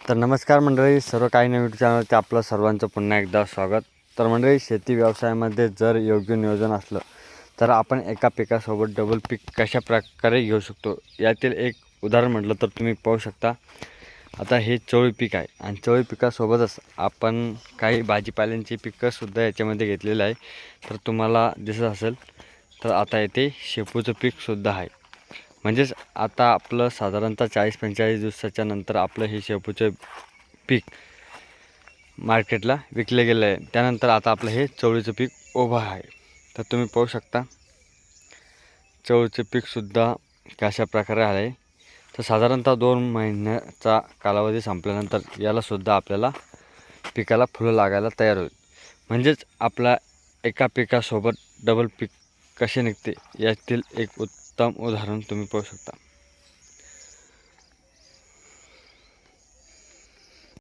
तर नमस्कार मंडळी सर्व काही नवीन चॅनलचे आपलं सर्वांचं पुन्हा एकदा स्वागत. तर मंडळी शेती व्यवसायामध्ये जर योग्य नियोजन असलं तर आपण एका पिकासोबत डबल पीक कशा प्रकारे घेऊ शकतो? यातील एक उदाहरण म्हटलं तर तुम्ही पाहू शकता. आता हे चवळी पीक आहे आणि चवळी पिकासोबतच आपण काही भाजीपाल्यांची पिकंसुद्धा याच्यामध्ये घेतलेलं आहे. तर तुम्हाला दिसत असेल तर आता येथे शेपूचं पीकसुद्धा आहे. म्हणजेच आता आपलं साधारणतः चाळीस पंचेचाळीस दिवसाच्या नंतर आपलं हे शेपूचं पीक मार्केटला विकले गेलं आहे. त्यानंतर आता आपलं हे चवळीचं पीक उभं आहे. तर तुम्ही पाहू शकता चवळीचं पीकसुद्धा कशा प्रकारे आहे तर साधारणतः दोन महिन्याचा कालावधी संपल्यानंतर यालासुद्धा आपल्याला पिकाला फुलं लागायला तयार होईल. म्हणजेच आपला एका पिकासोबत डबल पीक कसे निघते यातील एक उत्तम उदाहरण तुम्ही पाहू शकता.